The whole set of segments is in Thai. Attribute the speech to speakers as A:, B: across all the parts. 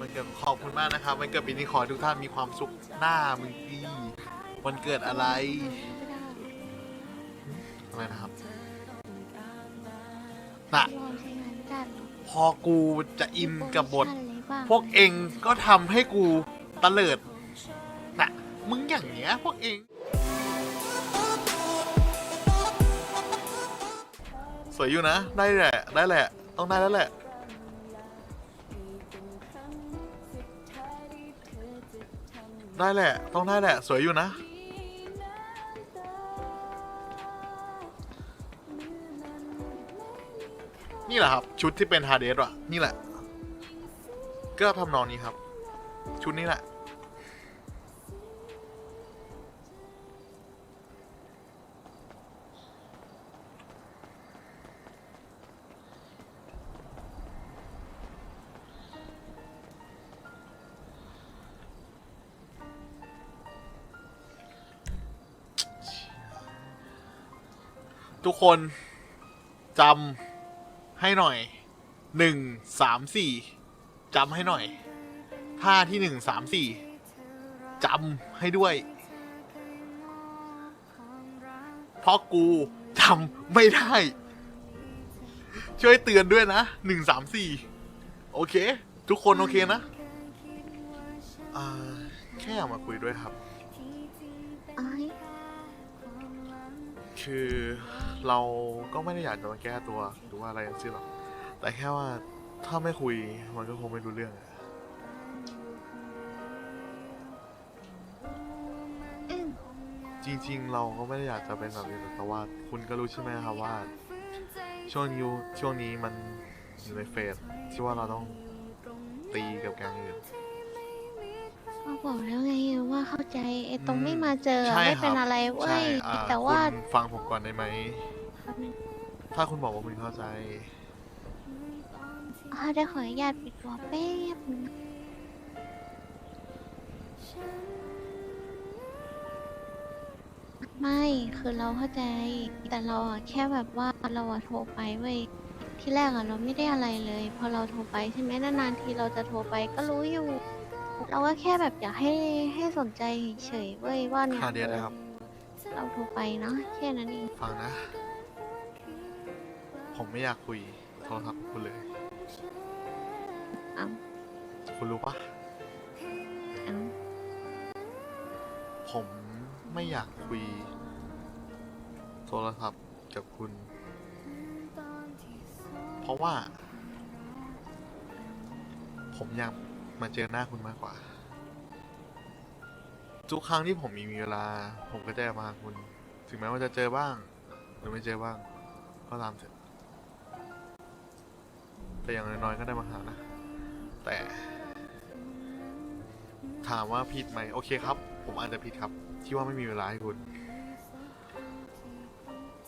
A: มันเกิดขอบคุณมากนะครับมันเกิดปีนี้ขอให้ทุกท่านมีความสุขหน้ามึงดีวันเกิดอะไรอะไรนะครับน่ะ
B: รอใช้งานกัน
A: พอกูจะอินกับบท พวกเองก็ทำให้กูตะเลิดน่ะมึงอย่างเงี้ยพวกเอง สวยอยู่นะ ได้แหละ ได้แหละ ต้องได้แล้วแหละ ได้แหละ ต้องได้แหละ สวยอยู่นะ นี่แหละครับ ชุดที่เป็นฮาร์เดสอะนี่แหละ ก็ทำนองนี้ครับ ชุดนี้แหละ ทุกคนจำให้หน่อยหนึ่งสามสี่จำให้หน่อย ท่าที่หนึ่งสามสี่จำให้ด้วย เพราะกูจำไม่ได้ ช่วยเตือนด้วยนะหนึ่งสามสี่โอเค ทุกคนโอเคนะ แค่อยากมาคุยด้วยครับ คือเราก็ไม่ได้อยากจะมาแก้ตัวหรือว่าอะไรทั้งสิ้นหรอก แต่แค่ว่าถ้าไม่คุยมันก็คงไม่รู้เรื่องอะ
B: อืม
A: จริง ๆ เราก็ไม่ได้อยากจะเป็นแบบนี้หรอกแต่ว่าคุณก็รู้ใช่ไหมครับว่า ช่วงนี้ช่วงนี้มันอยู่ในเฟสที่ว่าเราต้องตีกับแกงอื่น
B: ก็บอกแล้วไงว่าเข้าใจไอ้ตรง
A: อืม
B: ไม่มาเจอ
A: ใช่
B: ไม่
A: ค
B: เป็น
A: รับ
B: อะไรเว้
A: ใช่
B: ย
A: อ่
B: แต่ว่า
A: คุณฟังผมก่อนได้ไหม ถ้าคุณบอกว่าคุณเข้าใจ
B: อ่าได้ขออนุญาตปิดตัวแป๊บนึงไม่คือเราเข้าใจ แต่เราอะแค่แบบว่าเราอะโทรไปเว้ยที่แรกอะเราไม่ได้อะไรเลย พอเราโทรไปใช่ไหมนานๆทีเราจะโทรไปก็รู้อยู่ เราก็แค่แบบอยากให้ให้สนใจเฉยๆเว้ยว่าเนี่ย
A: หาเดียนะครับ
B: เราโทรไปเนาะแค่นั้นเอง
A: ฟังนะ ผมไม่อยากคุยโทรศัพท์กับคุณเลย
B: เอ้า
A: คุณรู้ปะ
B: เอ้า
A: ผมไม่อยากคุย โทรศัพท์กับคุณ เพราะว่า ผมอยาก มาเจอหน้าคุณมากกว่า ทุกครั้งที่ผมมีเวลา ผมก็จะมาคุณ ถึงแม้ว่าจะเจอบ้าง หรือไม่เจอบ้าง ก็ตามเถอะแต่อย่างน้อยๆก็ได้มาหานะ แต่ ถามว่าผิดไหมโอเคครับ ผมอาจจะผิดครับ ที่ว่าไม่มีเวลาให้คุณ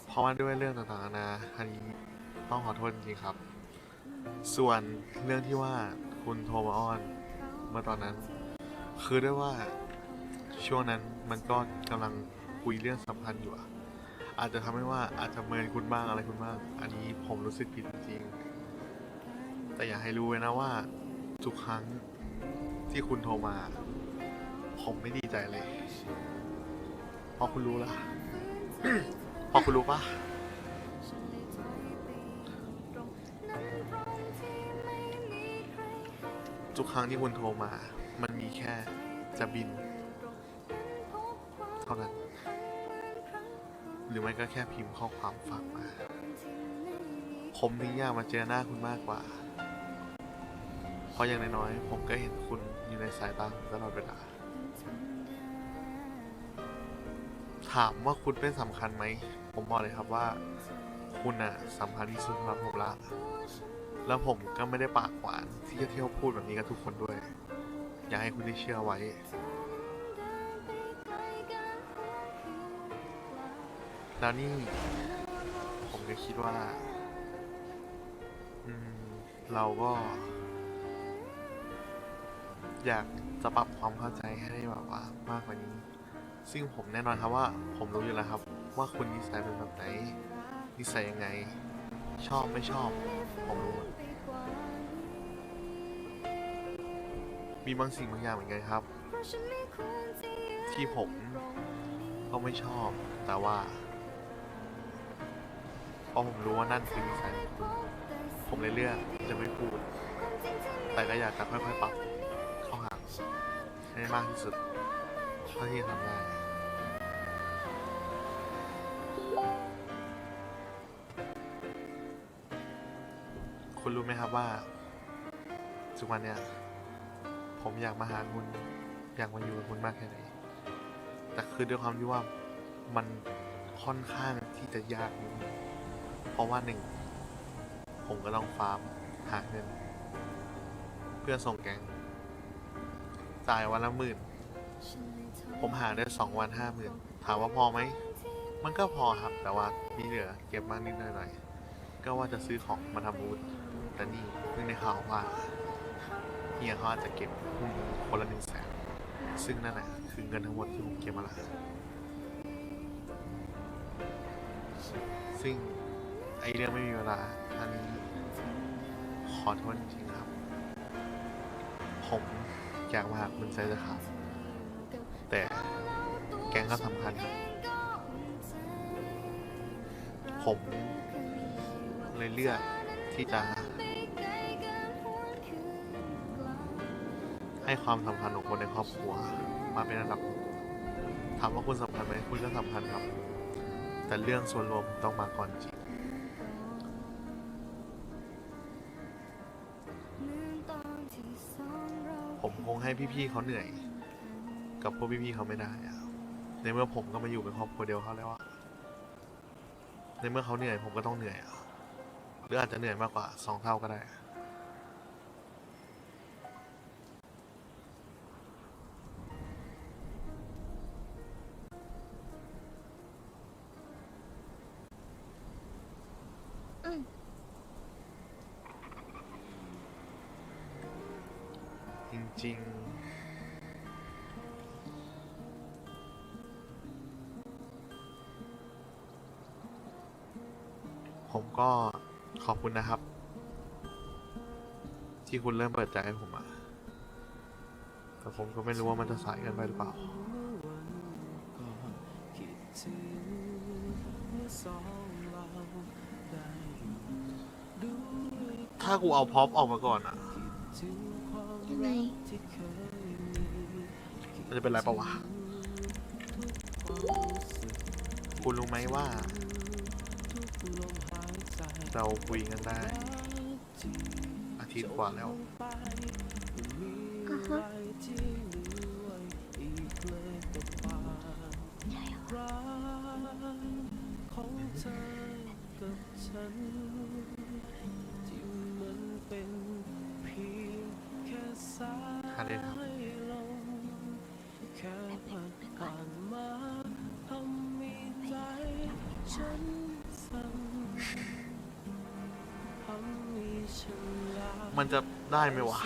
A: เพราะว่าด้วยเรื่องต่างๆนานาอันนี้ต้องขอโทษจริงๆครับ ส่วนเรื่องที่ว่าคุณโทรมาอ้อน เมื่อตอนนั้น คือได้ว่าช่วงนั้นมันก็กำลังคุยเรื่องสำคัญอยู่อะอาจจะทำให้ว่าอาจจะเมินคุณบ้างอะไรคุณบ้าง อันนี้ผมรู้สึกผิดจริง แต่อยากให้รู้ไว้นะว่า ทุกครั้งที่คุณโทรมา ผมไม่ดีใจเลยเพราะคุณรู้ละ พอคุณรู้ปะ ทุกครั้งที่คุณโทรมา มันมีแค่จะบิน เท่านั้น หรือไม่ก็แค่พิมพ์ข้อความฝากมา ผมถึงอยากมาเจอหน้าคุณมากกว่า เพราะอย่างน้อยๆ ผมก็เห็นคุณอยู่ในสายตาผมตลอดเวลา ถามว่าคุณเป็นสำคัญไหม ผมบอกเลยครับว่า คุณอะสำคัญที่สุดสำหรับผมละ แล้วผมก็ไม่ได้ปากหวานที่จะเที่ยวพูดแบบนี้กับทุกคนด้วย อยากให้คุณได้เชื่อไว้ แล้วนี่ ผมก็คิดว่า อืม เราก็ อยากจะปรับความเข้าใจให้ได้แบบว่ามากกว่านี้ ซึ่งผมแน่นอนครับว่า ผมรู้อยู่แล้วครับ ว่าคุณนิสัยเป็นแบบไหนนิสัยยังไง ชอบไม่ชอบ ผมรู้ มี
C: บางสิ่งบางอย่างเหมือนกันครับ ที่ผมก็ไม่ชอบ แต่ว่าเพราะผมรู้ว่านั่นคือนิสัยผมเลยเลือกจะไม่พูด แต่ก็อยากจะค่อยๆปรับเข้าหาให้มากที่สุดเท่าที่จะทำได้คุณรู้ไหมครับว่าทุกวันเนี้ย ผมอยากมาหาคุณอยากมาอยู่กับคุณมากแค่ไหน แต่คือด้วยความที่ว่ามันค่อนข้างที่จะยากนิดนึงเพราะว่าหนึ่งผมก็ต้องฟาร์มหาเงิน เพื่อส่งแกงจ่ายวันละหมื่น ผมหาได้สองวันห้าหมื่นถามว่าพอไหม มันก็พอครับ แต่ว่ามีเหลือเก็บมากนิดหน่อย ก็ว่าจะซื้อของมาทำบูธแต่นี่เพิ่งได้ข่าวว่า เฮียเขาอาจจะเก็บหุ้นคนละหนึ่งแสนซึ่งนั่นแหละคือเงินทั้งหมดที่ผมเก็บมาล้วซึ่งไอเรื่องไม่มีเวลาอันนี้ขอโทษจริงๆครับ ผมอยากมาหาคุณใจจะขาดแต่แกงก็สำคัญครับ ผมเลยเลือกที่จะ ให้ความสำคัญของคนในครอบครัว มาเป็นอันดับถามว่าคุณสำคัญไหมคุณก็สำคัญครับ แต่เรื่องส่วนรวมต้องมาก่อนจริงผมคงให้พี่ๆเขาเหนื่อย กับพวกพี่ๆเขาไม่ได้อะในเมื่อผมก็มาอยู่เป็นครอบครัวเดียวเขาแล้วอะในเมื่อเขาเหนื่อยผมก็ต้องเหนื่อยอะหรืออาจจะเหนื่อยมากกว่าสองเท่าก็ได้ จริง ผมก็ขอบคุณนะครับ ที่คุณเริ่มเปิดใจให้ผมอะแต่ผมก็ไม่รู้ว่ามันจะสายเกันไปหรือเปล่า ถ้ากูเอาพ็อปออกมาก่อนอะ
B: ไง
C: มันจะเป็นไรปะวะคุณรู้ไหมว่า เราคุยกันได้ อาทิตย์กว่าแล้ว
B: อะฮะใช่เหรอ
C: หาได้ ครับมันจะได้ไหมวะ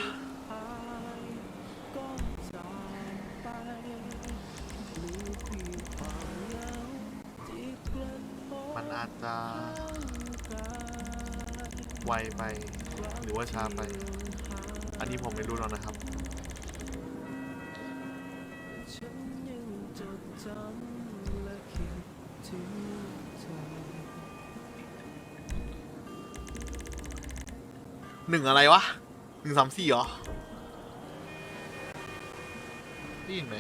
C: มันอาจจะไวไปหรือว่าช้าไป อันนี้ผมไม่รู้แล้วนะครับ หนึ่งอะไรวะหนึ่งสามสี่เหรอได้ยินไหม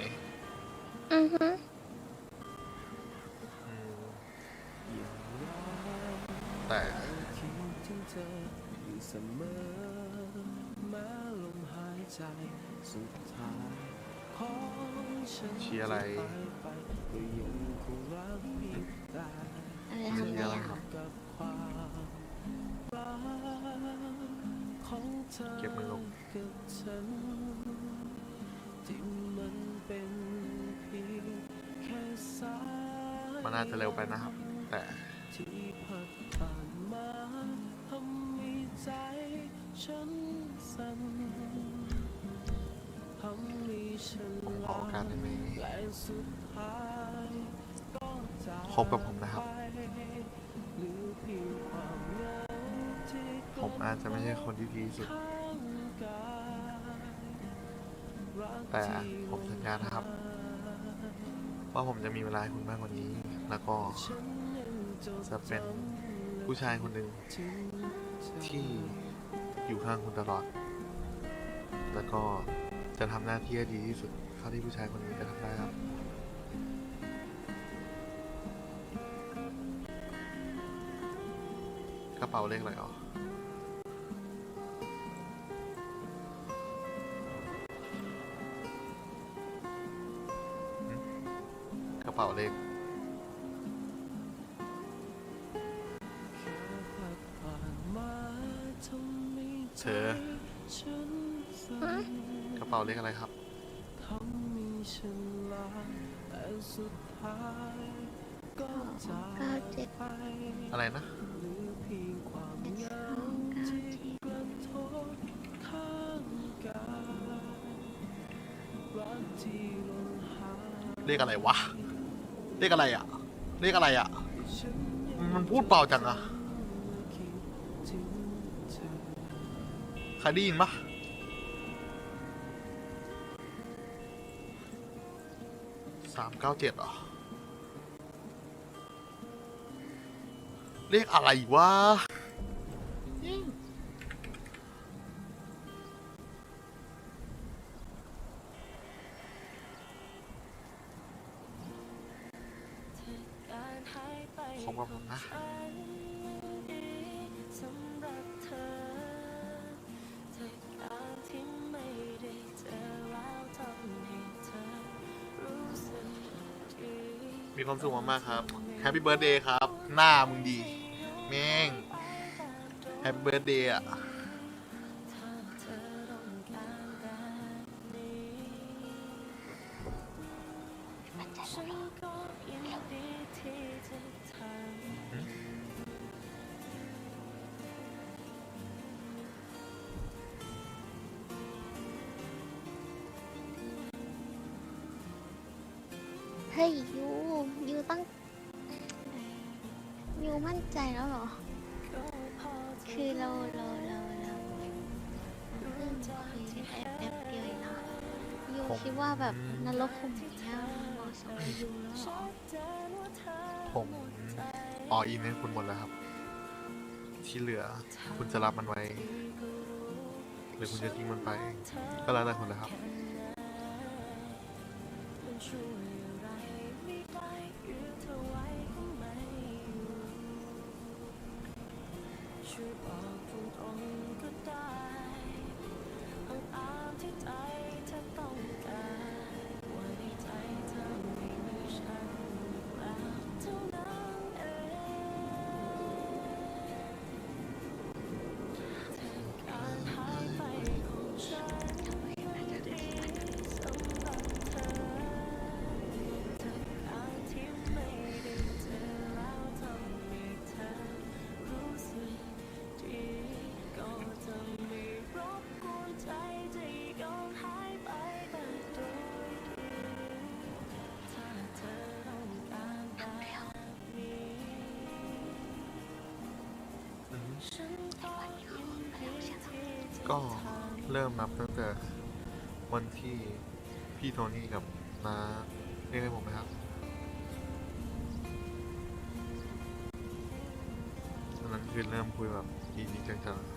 C: เก็บมือลงมันอาจจะเร็วไปนะครับ แต่ผมขอโอกาสได้ไหมคบกับผมนะครับ อาจจะไม่ใช่คนที่ดีที่สุด แต่ผมสัญญานะครับ ว่าผมจะมีเวลาให้คุณมากกว่านี้ แล้วก็จะเป็นผู้ชายคนหนึ่งที่อยู่ข้างคุณตลอด แล้วก็จะทำหน้าที่ให้ดีที่สุดเท่าที่ผู้ชายคนนี้จะทำได้ครับ กระเป๋าเลขอะไรอ๋อ เป๋าเลขเธอ
B: ฮะ
C: กระเป๋าเลขอะไรครับ
B: สองเก้าเจ็ด
C: อะไรนะ
B: เจ็ดสองเก้าเจ็ด
C: เลขอะไรวะ เรียกอะไรอะ เรียกอะไรอะ มันพูดเบาจังอะ ใครได้ยินปะสามเก้าเจ็ดเหรอ เรียกอะไรวะ มีความสุขมากๆครับแฮปปี้เบิร์ดเดย์ครับ หน้ามึงดี แม่งแฮปปี้เบิร์ดเดย์อะ ผม
B: อ
C: ออินให้คุณหมดแล้วครับ ที่เหลือคุณจะรับมันไว้ หรือคุณจะทิ้งมันไป ก็แล้วแต่คุณนะครับ ก็เริ่มนับตั้งแต่วันที่พี่โทนี่กับน้าเรียกให้ผมไหมครับตอนนั้นคือเริ่มคุยแบบดีๆจังๆ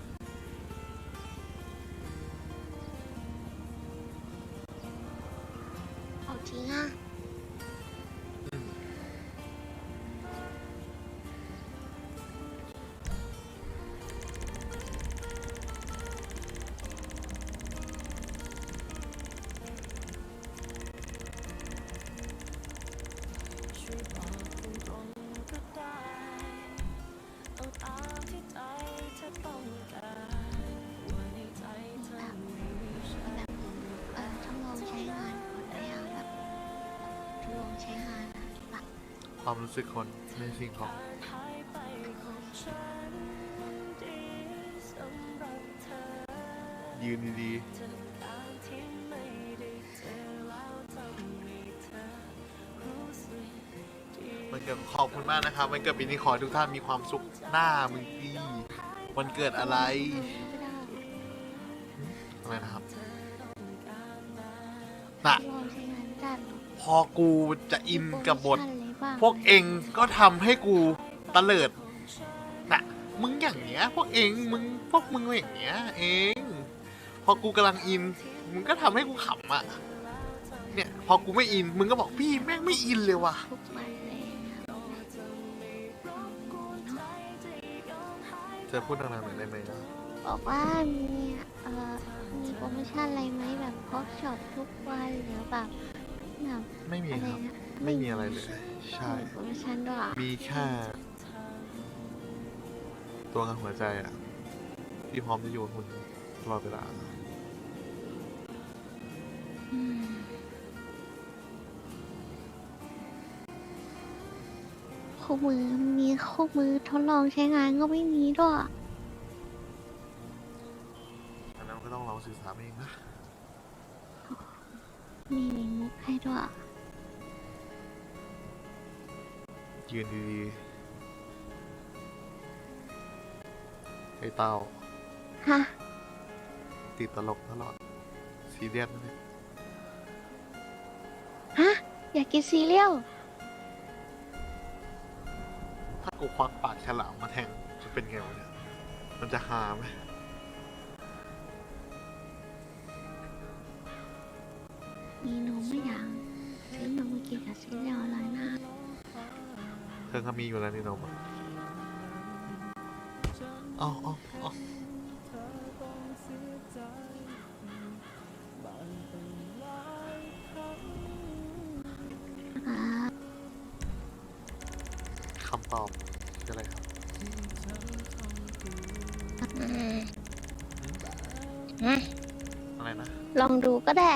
C: ความรู้สึกคนในสิ่งของยืนดีๆมันเกิดขอบคุณมากนะครับ มันเกิดปีนี้ขอให้ทุกท่านมีความสุขหน้ามึงดีวันเกิดอะไรอะไรนะครับ
A: น่ะพอกูจะอินกับบท
B: โปรโมชั่นเลยบ้าง
A: พวกเองก็ทำให้กูตะเลิดน่ะ มึงอย่างเงี้ย พวกเองมึงพวกมึงอย่างเงี้ย เอง พอกูกำลังอิน มึงก็ทำให้กูขำอะ เนี่ย พอกูไม่อิน มึงก็บอกพี่แม่งไม่อินเลยว่ะ
B: ทุกวันเลย
A: เธอพูดดังๆหน่อยได้ไหม
B: บอกว่ามีเอ่อมีโปรโมชั่นอะไรไหมแบบพอกช็อปทุกวันหรือแบบแบบ
A: ไม่มี
B: อะไร
A: ครับ
B: นะ
A: ไม่มีอะไรเลย ใช่
B: มีโปรโมชั่นด้วยเหรอ
A: มีแค่ ตัวกับหัวใจอะที่พร้อมจะอยู่กับคุณตลอดเวลา
B: อืมคู่มือมีคู่มือทดลองใช้งานก็ไม่มีด้วย
A: อันนั้นก็ต้องลองศึกษาเองนะ
B: มีมุกให้ด้วย
A: ยืนดีๆไอ้เต้า
B: ฮะ
A: ติดตลกตลอดซีเรียสนะเนี่ย
B: ฮะ อยากกินซีเรียล
A: ถ้ากูควักปากฉลามมาแทงจะเป็นไงวะเนี่ย มันจะหาไหม
B: มีนมไม่ยังซื้อนมมากินกับซีเรียลอะไรนะ
A: เธอก็มีอยู่แล้วนี่นมอะเอ๋ออ๋ออ๋อ
B: อ่า
A: คำตอบคืออะไรครับ
B: อืมอืม
A: อะไรนะ
B: ลองดูก็ได้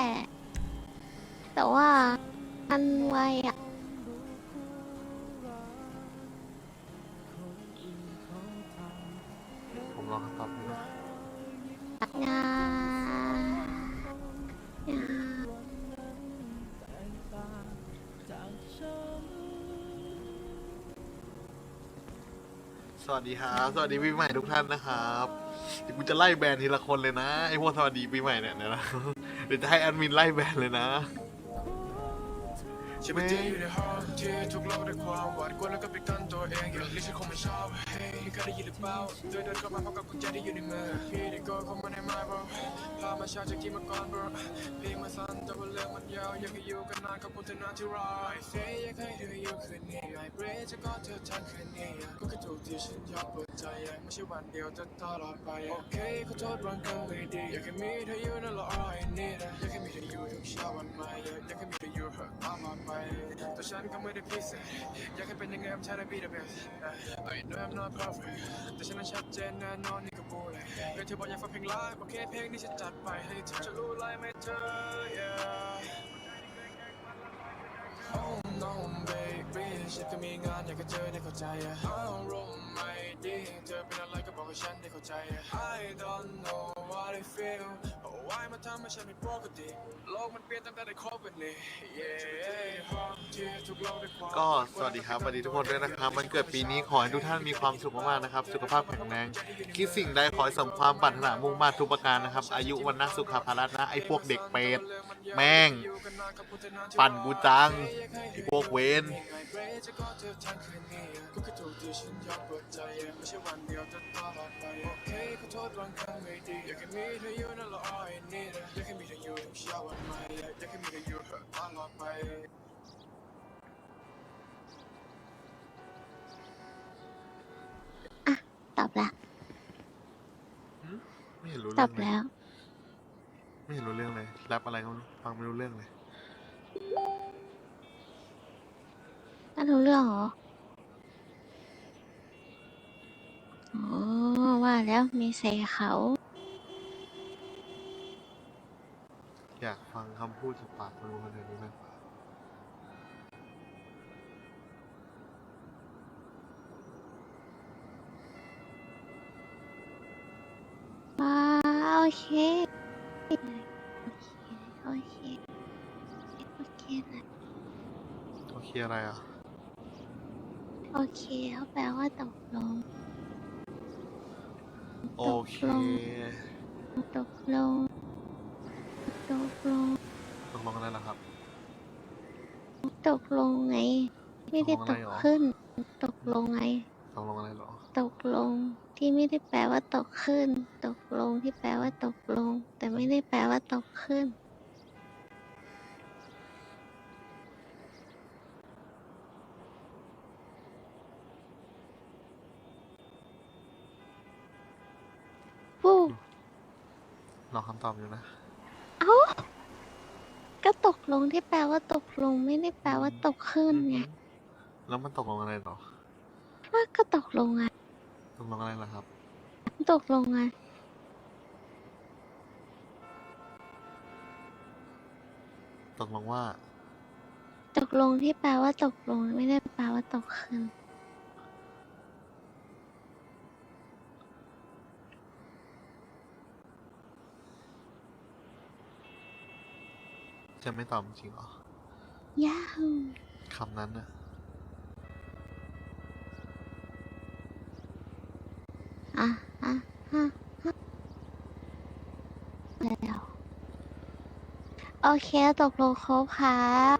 B: แต่ว่าอันไวอะ
A: สวัสดีครับ สวัสดีปีใหม่ทุกท่านนะครับเดี๋ยวกูจะไล่แบนทีละคนเลยนะไอพวกสวัสดีปีใหม่เนี่ยเดี๋ยวนะเดี๋ยวจะให้แอดมินไล่แบนเลยนะ
D: ชีวิตจริงอยู่ในห้องที่ถูกเล่าด้วยความหวาดกลัวแล้วก็ปิดกั้นตัวเองอย่างนี้ฉันคงไม่ชอบ เคยได้ยินหรือเปล่าเดินเดินเข้ามาพร้อมกับกุญแจที่อยู่ในมือพี่ได้โกยเข้ามาในมือพามาชาจากที่มาก่อน bro เพลงมันสั้นแต่ว่าเรื่องมันยาวอยากให้อยู่กันนานกับคุณเธอนาที่รอ I say อยากให้เธออยู่คืนนี้ I pray จะกอดเธอทั้งคืนนี้ก็แค่ถูกที่ฉันยอมเปิดใจไม่ใช่วันเดียวแต่ตลอดไปโอเคขอโทษวันกันไม่ดีอยากให้มีเธออยู่นั่นแหละ all I need อยากให้มีเธออยู่ทุกเช้าวันใหม่อยากให้มีเธออยู่เธอตลอดไปแต่ฉันก็ไม่ได้พิเศษอยากให้เป็นยังไง I'm trying to be the best I know I'm not perfect แต่ฉันนั้นชัดเจนแน่นอนนี่ก็บูเลยเพื่อนเธอบอกอยากฟังเพลงไลฟ์โอเคเพลงนี้ฉันจัดไปให้เธอจะรู้ไลฟ์ไหมเธอ yeah Oh no baby ฉันก็มีงานอยากจะเจอได้เข้าใจอะอารมณ์ไม่ดีเธอเป็นอะไรก็บอกให้ฉันได้เข้าใจ I don't know what I feel เอาไว้มาทำให้ฉันเป็นปกติโลกมันเปลี่ยนตั้งแต่ได้คบกันนี่ yeah ก็
A: สวัสดีครับสวัสดีทุกคนด้วยนะครับมันเกิดปีนี้ขอให้ทุกท่านมีความสุขมากๆนะครับ สุขภาพแข็งแรงคิดสิ่งใดขอให้สมความปรารถนามุ่งมั่นทุกประการนะครับ อายุวันนะสุขภาระนะไอ้พวกเด็กเปรตแม่ง ปั่นกูจังไอ้พวกเวน
D: ก็แค่ถูกที่ฉันยอมเปิดใจไม่ใช่วันเดียวแต่ตลอดไปโอเคขอโทษบางครั้งไม่ดีอยากให้มีเธออยู่นั่นแหละ all I need อยากให้มีเธออยู่ทุกเช้าวันใหม่อยากให้มีเธออยู่ตลอดไป
B: ตอบละ
A: ไม่เห็นรู้
B: ต
A: เรื่
B: อ
A: อบงเลย
B: แล้ว
A: ไม่เห็นรู้เรื่องเลยแรปอะไรก็ไม่รู้ฟังไม่รู้เรื่องเลย
B: น่ารู้เรื่องเหรออ๋อว่าแล้วมีเสเขา
A: อยากฟังคำพูดจากปากคนรู้คนเดียวนี้มากกว่า
B: ว้าวโอเคโอเค โอเค โอเคนะ
A: โอเคอะไรอะ
B: โอเคเขาแปลว่าตกลง
A: โอเค
B: ตกลง ตกลง ตกลง
A: ตกลงกันแล้วล่ะครับ
B: ตกลงไง ไม่ได้
A: ตกลง
B: ต
A: อะไร
B: ก
A: หรอ
B: ขึ้น ตกลงไง
A: ตกลงอะไรเหรอ
B: ตกลงที่ไม่ได้แปลว่าตกขึ้น ตกลงที่แปลว่าตกลง แต่ไม่ได้แปลว่าตกขึ้น ฟู้
A: รอคำตอบอยู่นะ
B: เอ้าก็ตกลงที่แปลว่าตกลงไม่ได้แปลว่าตกขึ้นไง
A: อือหือแล้วมันตกลงอะไรเหรอ
B: ว่าก็ตกลงไง
A: ตกลงอะไรล่ะครับ
B: ตกลงไง
A: ตกลงว่า
B: ตกลงที่แปลว่าตกลงไม่ได้แปลว่าตกขึ้น
A: จะไม่ตอบจริงเหรอ
B: ยาฮู
A: คำนั้นน่ะ
B: อะอะอะอะแล้วโอเคตกลงครบครับ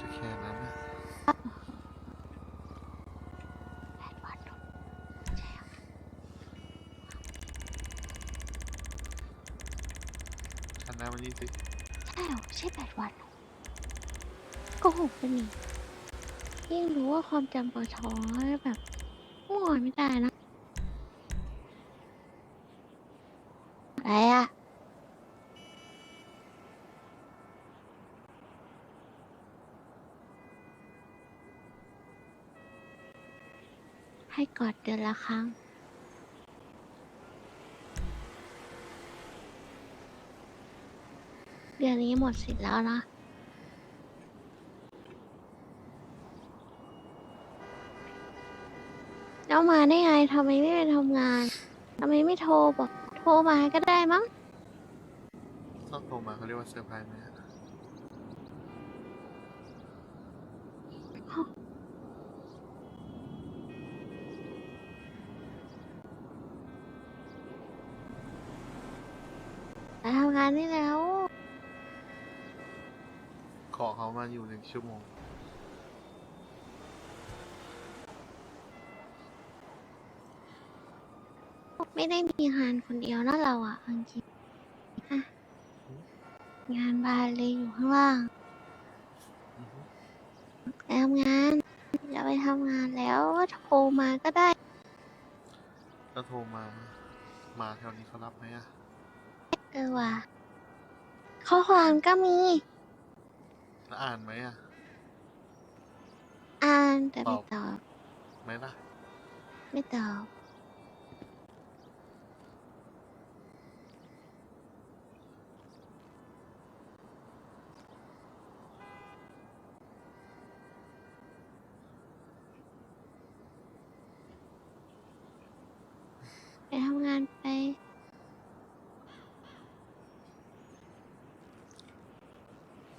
A: จะแค่นั้นน่ะ
B: แปดวันใช่เหรอ
A: ฉันหน้ามันนี่สิ
B: ใช่เหรอใช่แปดวันเหรอโกหกปะนี่ยิ่งรู้ว่า ความจำปวดท้อแบบง่วไม่ได้นะ อะไรอะให้กอดเดือนละครั้ง เดือนนี้หมดสิทธิ์แล้วนะ แล้วมาได้ไงทำไมไม่ไปทำงานทำไมไม่โทรบอกโทรมาก็ได้มั้ง
A: ต้องโทรมาเขาเรียกว่าเซอร์ไพรส์ไหมฮะ
B: ไปทำงานได้แล้ว
A: ขอเขามาอยู่หนึ่งชั่วโมง
B: ไม่ได้มีงานคนเดียวนะเราอะเอาจริงๆอะงานบานเลยอยู่ข้างล่าง
A: อือฮึ
B: ไปทำงานจะไปทำงานแล้วก็โทรมาก็ได้
A: แล้วโทรมา มาแถวนี้เขารับไหมอะ
B: เออว่ะข้อความก็มี
A: แล้วอ่านไหมอะ
B: อ่านแต่ไม่
A: ตอบ
B: ตอบ
A: ไหมล่ะ
B: ไม่ตอบ ไปทำงานไป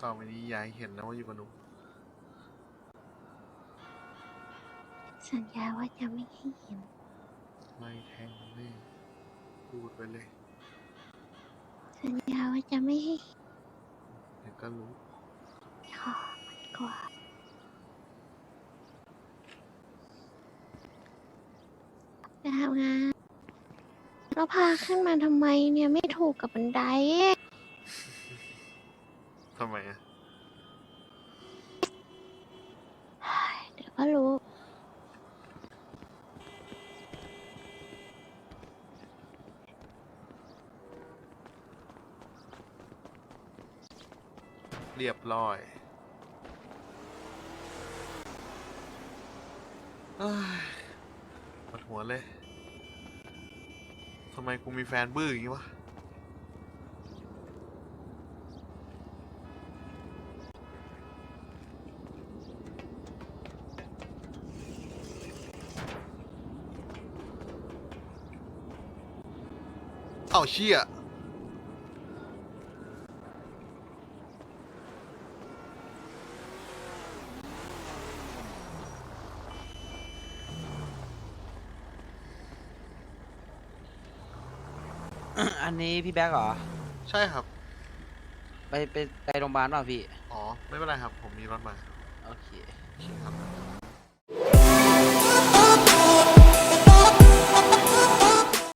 A: ต่อไป นี้ยายเห็นนะว่าอยู่กับหนู
B: สัญญาว่าจะไม่ให้เห็น
A: ไล่แทงแม่พูดไปเลย
B: สัญญาว่าจะไม่ให้เห็น
A: เดี๋ยวก็รู้
B: ขอมันกว่าไปทำงานแล้วพาขึ้นมาทำไมเนี่ยไม่ถูกกับบันได
A: ทำไมอะ
B: เดี๋ยวก็รู้
A: เรียบร้อยเอ้ยปวดหัวเลย ทำไมกูมีแฟนบื้ออย่างงี้วะ เอ้าเชี่ย
E: อันนี้พี่แบ๊กเหรอ
A: ใช่ครับ
E: ไปไปไปโรงพยาบาลเปล่าพี่
A: อ๋อ ไม่เป็นไรครับ ผมมีรถมา
E: โอเค